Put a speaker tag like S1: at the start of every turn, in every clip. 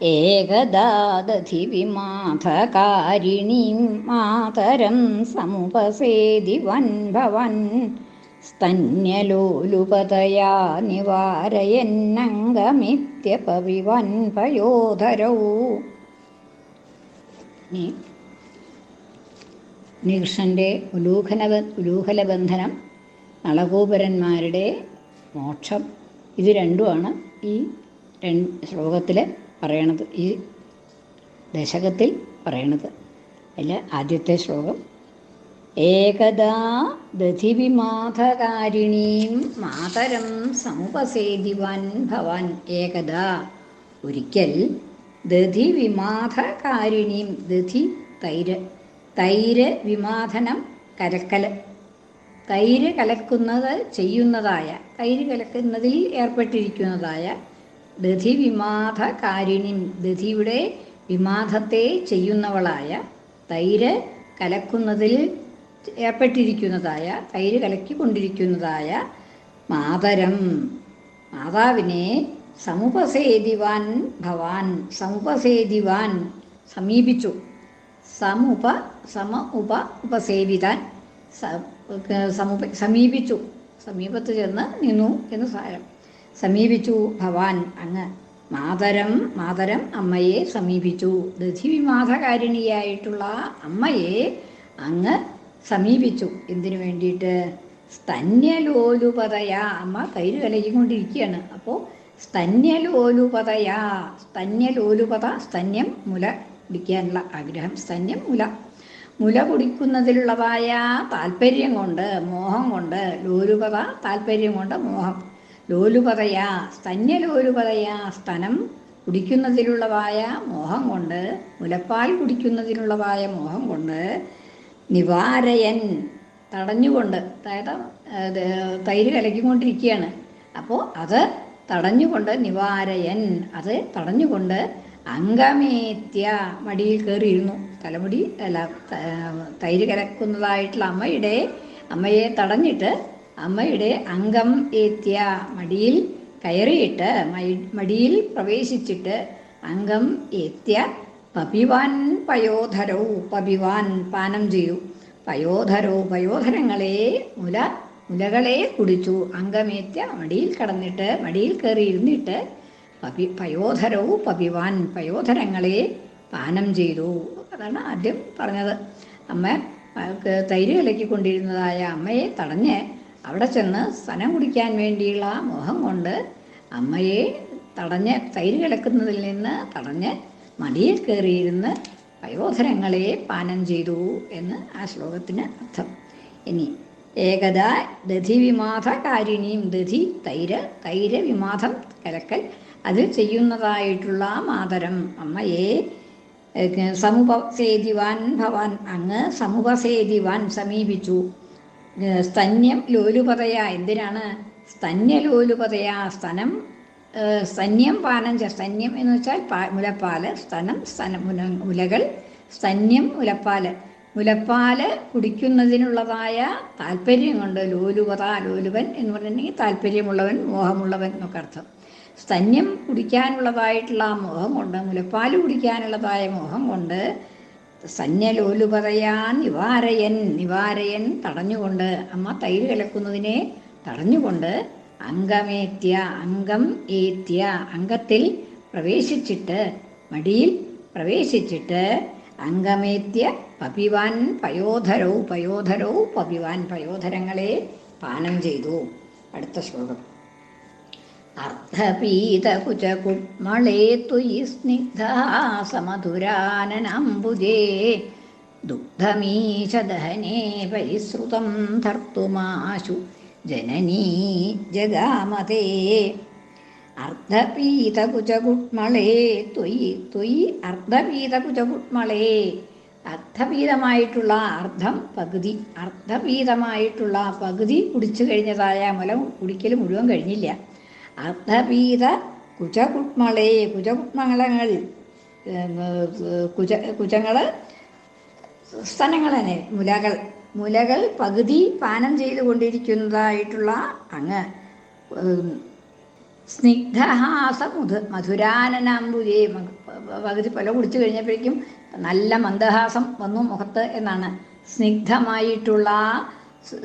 S1: ഏകദാദധി വിമാധകാരിണീം മാതരം സമുപസേതി വൻ ഭവൻ സ്തന്യലോലുപതയാ നിവാരയന്നംഗമിത്യപവിവൻ പയോധരൗ നീകൃഷ്ണന്റെ ഉലൂഖന ഉലൂഹലബന്ധനം നളകൂപരന്മാരുടെ മോക്ഷം. ഇത് രണ്ടുമാണ് ഈ രണ്ട് ശ്ലോകത്തിൽ പറയണത്. ഈ ദശകത്തിൽ പറയണത്. അതിൽ ആദ്യത്തെ ശ്ലോകം. ഏകദാ ദധിവിമാധകാരിണീം മാതരം സമുപസേതിവാൻ ഭവാൻ ഏകദാ. ഒരിക്കൽ ദധിവിമാധകാരിണീം ദധി തൈര് തൈര് വിമാധനം കലക്കൽ തൈര് കലക്കുന്നത് ചെയ്യുന്നതായ തൈര് കലക്കുന്നതിൽ ഏർപ്പെട്ടിരിക്കുന്നതായ ദധി വിമാധകാരിണിൻ ദധിയുടെ വിമാധത്തെ ചെയ്യുന്നവളായ തൈര് കലക്കുന്നതിൽ ഏർപ്പെട്ടിരിക്കുന്നതായ തൈര് കലക്കിക്കൊണ്ടിരിക്കുന്നതായ മാതരം. മാതാവിനെ സമുപസേതിവാൻ ഭവാൻ സമുപസേതിവാൻ സമീപിച്ചു. സമുപ സമ ഉപ ഉപസേവിതാൻ സമുപ സമീപിച്ചു. സമീപത്ത് ചെന്ന് നിന്നു എന്ന് സാരം. സമീപിച്ചു ഭവാൻ. അങ്ങ് മാതരം മാതരം അമ്മയെ സമീപിച്ചു. ദധിവിമാധകാരിണിയായിട്ടുള്ള അമ്മയെ അങ്ങ് സമീപിച്ചു. എന്തിനു വേണ്ടിയിട്ട്? സ്തന്യലോലുപതയാ. അമ്മ തൈര് കലയിക്കൊണ്ടിരിക്കുകയാണ് അപ്പോൾ സ്തന്യലോലുപതയാ സ്തന്യലോലുപത സ്തന്യം മുല കുടിക്കാനുള്ള ആഗ്രഹം. സ്തന്യം മുല. മുല കുടിക്കുന്നതിലുള്ളതായ താല്പര്യം കൊണ്ട് മോഹം കൊണ്ട് ലോലുപത താല്പര്യം കൊണ്ട് മോഹം. ലോലുപതയാ സ്തന്യലോലുപതയാ സ്തനം കുടിക്കുന്നതിലുള്ളതായ മോഹം കൊണ്ട് മുലപ്പാൽ കുടിക്കുന്നതിനുള്ളതായ മോഹം കൊണ്ട് നിവാരയൻ തടഞ്ഞുകൊണ്ട് അതായത് തൈര് കലക്കിക്കൊണ്ടിരിക്കുകയാണ് അപ്പോൾ അത് തടഞ്ഞുകൊണ്ട് നിവാരയൻ അത് തടഞ്ഞുകൊണ്ട് അംഗമേത്യ മടിയിൽ കയറിയിരുന്നു. തലമുടി അല്ല തൈര് കലക്കുന്നതായിട്ടുള്ള അമ്മയുടെ അമ്മയെ തടഞ്ഞിട്ട് അമ്മയുടെ അംഗം ഏത്യ മടിയിൽ കയറിയിട്ട് മടിയിൽ പ്രവേശിച്ചിട്ട് അംഗം ഏത്യ പപിവാൻ പയോധരോ പപിവാൻ പാനം ചെയ്യൂ. പയോധരോ പയോധരങ്ങളെ മുല മുലകളെ കുടിച്ചു. അംഗമേത്യ മടിയിൽ കടന്നിട്ട് മടിയിൽ കയറി ഇരുന്നിട്ട് പപി പയോധരവും പപിവാൻ പയോധരങ്ങളെ പാനം ചെയ്തു. അതാണ് ആദ്യം പറഞ്ഞത്. അമ്മ തൈര് കലക്കിക്കൊണ്ടിരുന്നതായ അമ്മയെ തടഞ്ഞ് അവിടെ ചെന്ന് സ്ഥലം കുടിക്കാൻ വേണ്ടിയുള്ള മോഹം കൊണ്ട് അമ്മയെ തടഞ്ഞ് തൈര് കിടക്കുന്നതിൽ നിന്ന് തടഞ്ഞ് മടിയിൽ കയറിയിരുന്ന് പയോധരങ്ങളെ പാനം ചെയ്തു എന്ന് ആ ശ്ലോകത്തിന് അർത്ഥം. ഇനി ഏകത ദധി വിമാധകാരിണിയും ദധി തൈര് തൈര് വിമാധം കലക്കൽ അതിൽ ചെയ്യുന്നതായിട്ടുള്ള മാതരം. അമ്മയെ സമുപസേതിവാൻ ഭവാൻ അങ്ങ് സമുപസേതിവാൻ സമീപിച്ചു. സ്തന്യം ലോലുപതയ എന്തിനാണ്? സ്തന്യലോലുപതയ സ്തനം സ്തന്യം പാനം സ്തന്യം എന്ന് വെച്ചാൽ പാ മുലപ്പാൽ സ്തനം സ്തനം മുല മുലകൾ സ്തന്യം മുലപ്പാൽ. മുലപ്പാൽ കുടിക്കുന്നതിനുള്ളതായ താല്പര്യം കൊണ്ട് ലോലുപത ലോലുവൻ എന്ന് പറഞ്ഞിട്ടുണ്ടെങ്കിൽ താല്പര്യമുള്ളവൻ മോഹമുള്ളവൻ എന്നൊക്കെ അർത്ഥം. സ്തന്യം കുടിക്കാനുള്ളതായിട്ടുള്ള മോഹം കൊണ്ട് മുലപ്പാൽ കുടിക്കാനുള്ളതായ മോഹം കൊണ്ട് സന്യലോലുപതയാ നിവാരയൻ നിവാരയൻ തടഞ്ഞുകൊണ്ട് അമ്മ തൈര് കലക്കുന്നതിനെ തടഞ്ഞുകൊണ്ട് അംഗമേത്യ അംഗം ഏത്യ അംഗത്തിൽ പ്രവേശിച്ചിട്ട് മടിയിൽ പ്രവേശിച്ചിട്ട് അംഗമേത്യ പപിവാൻ പയോധരവും പയോധരവും പപിവാൻ പയോധരങ്ങളെ പാനം ചെയ്തു. അടുത്ത ശ്ലോകം. അർദ്ധപീതകുചകുട്മളേ തുയി സ്നിഗ്ധാസമധുരാനനംബുജേ. ദുഗ്ധമീശദഹനേ ധർത്തുമാശു ജനനീ ജഗാമതേ. അർദ്ധപീതകുചകുട്മളേ ത്വയി ത്വയി അർദ്ധപീതകുചകുട്മളേ അർദ്ധപീതമായിട്ടുള്ള അർദ്ധം പകുതി അർദ്ധപീതമായിട്ടുള്ള പകുതി കുടിച്ചു കഴിഞ്ഞതായ മുലം കുടിക്കൽ മുഴുവൻ കഴിഞ്ഞില്ല. അർത്ഥഭീത കുജകുട്മളെ കുജകുട്മളങ്ങൾ കുജ കുജങ്ങൾ സ്ഥലങ്ങൾ തന്നെ മുലകൾ മുലകൾ പകുതി പാനം ചെയ്തു കൊണ്ടിരിക്കുന്നതായിട്ടുള്ള അങ്ങ് സ്നിഗ്ധഹാസ മുധ മധുരാനനാമ്പുരേ പകുതി പല കുടിച്ചു കഴിഞ്ഞപ്പോഴേക്കും നല്ല മന്ദഹാസം വന്നു മുഖത്ത് എന്നാണ്. സ്നിഗ്ധമായിട്ടുള്ള സ്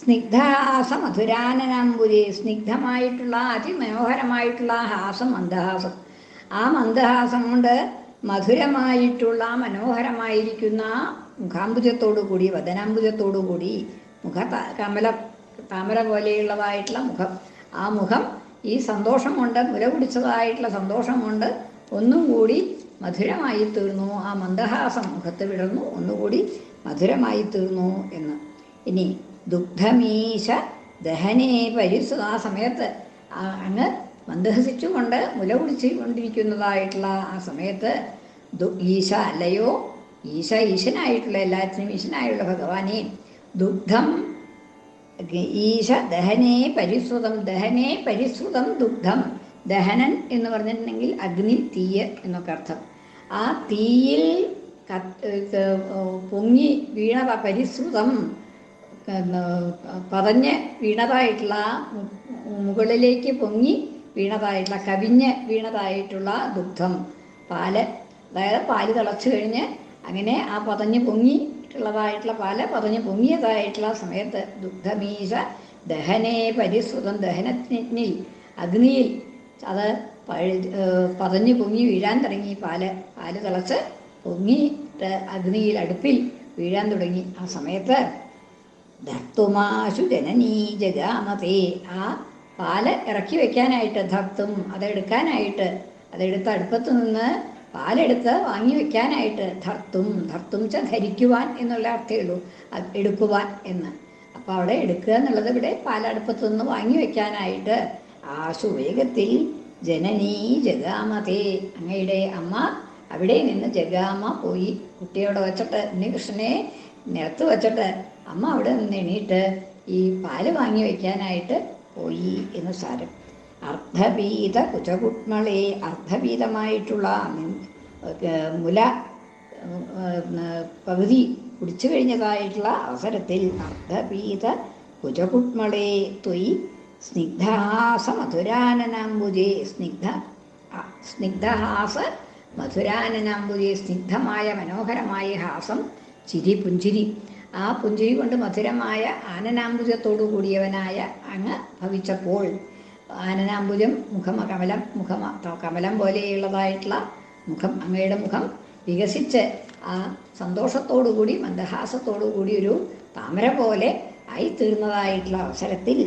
S1: സ്നിഗ്ധ സ്നിഗ്ധഹാസ മധുരാനനാമ്പുരേ സ്നിഗ്ധമായിട്ടുള്ള അതിമനോഹരമായിട്ടുള്ള ഹാസം മന്ദഹാസം ആ മന്ദഹാസം കൊണ്ട് മധുരമായിട്ടുള്ള മനോഹരമായിരിക്കുന്ന മുഖാംബുജത്തോടു കൂടി വദനാംബുജത്തോടു കൂടി മുഖ കമല താമര പോലെയുള്ളതായിട്ടുള്ള മുഖം. ആ മുഖം ഈ സന്തോഷം കൊണ്ട് മുല കുടിച്ചതായിട്ടുള്ള സന്തോഷം കൊണ്ട് ഒന്നും കൂടി മധുരമായി തീർന്നു. ആ മന്ദഹാസം മുഖത്ത് വിടർന്നു ഒന്നുകൂടി മധുരമായി തീർന്നു എന്ന്. ഇനി ദുഗ്ധമീശ ദഹനേ പരിസ്ഥ ആ സമയത്ത് അങ്ങ് മന്ദഹസിച്ചുകൊണ്ട് മുല കുടിച്ചു കൊണ്ടിരിക്കുന്നതായിട്ടുള്ള ആ സമയത്ത് ഈശ അല്ലയോ? ഈശ ഈശനായിട്ടുള്ള എല്ലാത്തിനും ഈശനായുള്ള ഭഗവാനെ ദുഗ്ധം ഈശ ദഹനേ പരിശ്രുതം ദഹനേ പരിശ്രുതം ദുഗ്ധം. ദഹനൻ എന്ന് പറഞ്ഞിട്ടുണ്ടെങ്കിൽ അഗ്നി തീയ എന്നൊക്കെ അർത്ഥം. ആ തീയിൽ പൊങ്ങി വീണ പരിശ്രുതം. പതഞ്ഞ് വീണതായിട്ടുള്ള മുകളിലേക്ക് പൊങ്ങി വീണതായിട്ടുള്ള കവിഞ്ഞ് വീണതായിട്ടുള്ള ദുഗ്ധം പാൽ. അതായത് പാൽ തിളച്ചു കഴിഞ്ഞ് അങ്ങനെ ആ പതഞ്ഞ് പൊങ്ങിയിട്ടുള്ളതായിട്ടുള്ള പാൽ പതഞ്ഞ് പൊങ്ങിയതായിട്ടുള്ള സമയത്ത് ദുഗ്ധമീശ ദഹനേ പരിശ്രുതം ദഹനത്തിനിൽ അഗ്നിയിൽ അത് പതഞ്ഞ് പൊങ്ങി വീഴാൻ തുടങ്ങി പാൽ. പാൽ തിളച്ച് പൊങ്ങിയിട്ട് അഗ്നിയിൽ അടുപ്പിൽ വീഴാൻ തുടങ്ങി ആ സമയത്ത് ധർത്തുമാശു ജനനീ ജഗാമതേ ആ പാൽ ഇറക്കി വെക്കാനായിട്ട് ധർത്തും അതെടുക്കാനായിട്ട് അതെടുത്ത് അടുപ്പത്ത് നിന്ന് പാലെടുത്ത് വാങ്ങി വെക്കാനായിട്ട് ധർത്തും ധർത്തും ച ധരിക്കുവാൻ എന്നുള്ള അർത്ഥമേ ഉള്ളൂ. എടുക്കുവാൻ എന്ന്. അപ്പോൾ അവിടെ എടുക്കുക എന്നുള്ളത് ഇവിടെ പാലടുപ്പത്ത് നിന്ന് വാങ്ങി വെക്കാനായിട്ട്. ആശു വേഗത്തിൽ ജനനീ ജഗാമതേ അങ്ങയുടെ അമ്മ അവിടെ നിന്ന് ജഗാമ പോയി കുട്ടിയോടെ വെച്ചിട്ട് ഉണ്ണികൃഷ്ണനെ നിലത്ത് വെച്ചിട്ട് അമ്മ അവിടെ നിന്ന് എണീറ്റ് ഈ പാൽ വാങ്ങി വയ്ക്കാനായിട്ട് പോയി എന്ന് സാരം. അർദ്ധബീത കുചകുട്മളെ ഏർ മുല പകുതി കുടിച്ചു കഴിഞ്ഞതായിട്ടുള്ള അവസരത്തിൽ അർദ്ധബീത കുചകുട്മളെ ത്വയി സ്നിഗ്ധഹാസ മധുരാനനാംബുജേ സ്നിഗ്ധ സ്നിഗ്ധഹാസ മധുരാനനാംബുജേ സ്നിഗ്ധമായ മനോഹരമായ ഹാസം ചിരി പുഞ്ചിരി. ആ പുഞ്ചിരി കൊണ്ട് മധുരമായ ആനനാംബുജത്തോടു കൂടിയവനായ അങ്ങ് ഭവിച്ചപ്പോൾ ആനനാംബുജം മുഖമ കമലം മുഖമ കമലം പോലെയുള്ളതായിട്ടുള്ള മുഖം അങ്ങയുടെ മുഖം വികസിച്ച് ആ സന്തോഷത്തോടു കൂടി മന്ദഹാസത്തോടു കൂടി ഒരു താമര പോലെ ആയിത്തീർന്നതായിട്ടുള്ള അവസരത്തിൽ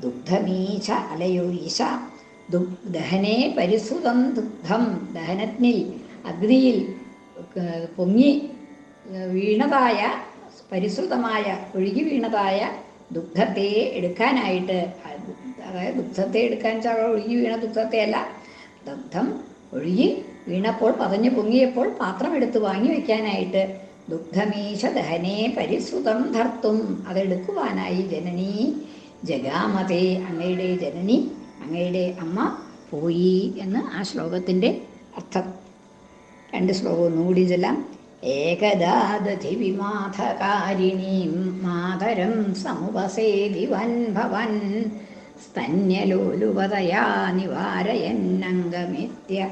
S1: ദുഗ്ധമീശ അലയോ ഈശ ദഹനേ പരിസുതം ദുഗ്ധം ദഹനത്തിൽ അഗ്നിയിൽ പൊങ്ങി വീണതായ പരിശ്രുതമായ ഒഴുകി വീണതായ ദുഃഖത്തെ എടുക്കാനായിട്ട് അതായത് ദുഗ്ധത്തെ എടുക്കാൻ വെച്ചാൽ ഒഴുകി വീണ ദുഗ്ധത്തെ അല്ല. ദഗ്ധം ഒഴുകി വീണപ്പോൾ പതഞ്ഞു പൊങ്ങിയപ്പോൾ പാത്രം എടുത്ത് വാങ്ങി വയ്ക്കാനായിട്ട് ദുഗ്ധമീശ ദഹനേ പരിശ്രുതം ധർത്തും. അതെടുക്കുവാനായി ജനനി ജഗാമതേ അങ്ങയുടെ ജനനി അങ്ങയുടെ അമ്മ പോയി എന്ന് ആ ശ്ലോകത്തിന്റെ അർത്ഥം. രണ്ട് ശ്ലോകം ഒന്നുകൂടി ചെല്ലാം. ഏകദാദധി വിമാഥകാരിണീം മാതരം സമുപസേവി വൻ ഭവൻ. സ്തന്യലോലുപതയാ നിവാരയന്നംഗമിത്യ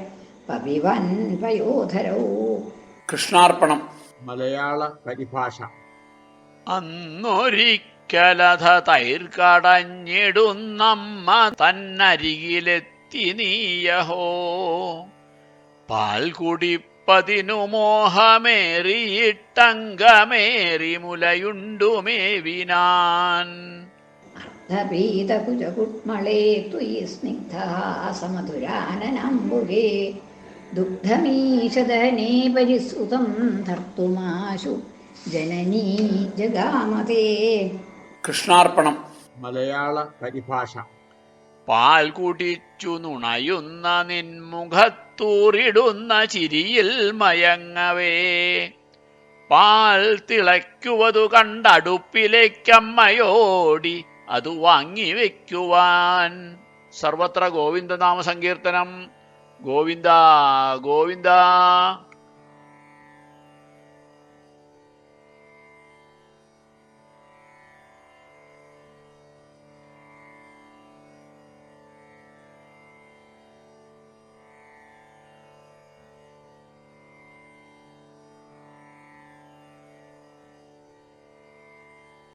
S1: പവിവൻ പയോധരോ
S2: കൃഷ്ണാർപ്പണം.
S3: മലയാള പരിഭാഷ.
S4: അന്നൊരിക്കലഥ തൈർക്കടഞ്ഞിടുന്നമ്മ തന്നരികിലെത്തി നീയഹോ. പാൽ കുടിപ്പതിനു മോഹമേറിയിട്ടങ്കമേറി മുലയുണ്ടുമേവിനാൻ
S1: അർദ്ധപീതകുജകുട്മളേ ത്വയി സ്നിഗ്ധാസമധുരാനനാംബുകേ ദുഗ്ധമീശദഹനേ പരിശ്രുതം ധർത്തുമാശു ജനനീ ജഗാമതേ.
S2: കൃഷ്ണാർപ്പണം.
S3: മലയാള പരിഭാഷ.
S4: പാൽ കുടിച്ചു നുണയുന്ന നിൻമുഖത്തൂറിടുന്ന ചിരിയിൽ മയങ്ങവേ. പാൽ തിളയ്ക്കുവതു കണ്ടടുപ്പിലേക്കമ്മയോടി അത് വാങ്ങി വെക്കുവാൻ സർവത്ര ഗോവിന്ദനാമ സങ്കീർത്തനം ഗോവിന്ദ ഗോവിന്ദ.